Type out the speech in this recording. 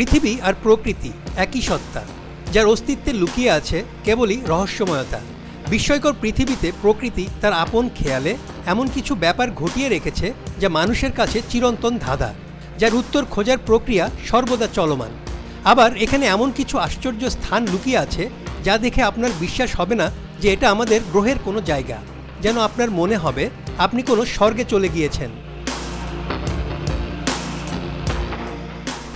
পৃথিবী আর প্রকৃতি একই সত্তা, যার অস্তিত্বে লুকিয়ে আছে কেবলই রহস্যময়তা। বিস্ময়কর পৃথিবীতে প্রকৃতি তার আপন খেয়ালে এমন কিছু ব্যাপার ঘটিয়ে রেখেছে যা মানুষের কাছে চিরন্তন ধাঁধা, যার উত্তর খোঁজার প্রক্রিয়া সর্বদা চলমান। আবার এখানে এমন কিছু আশ্চর্য স্থান লুকিয়ে আছে যা দেখে আপনার বিশ্বাস হবে না যে এটা আমাদের গ্রহের কোনো জায়গা। যেন আপনার মনে হবে আপনি কোনো স্বর্গে চলে গিয়েছেন।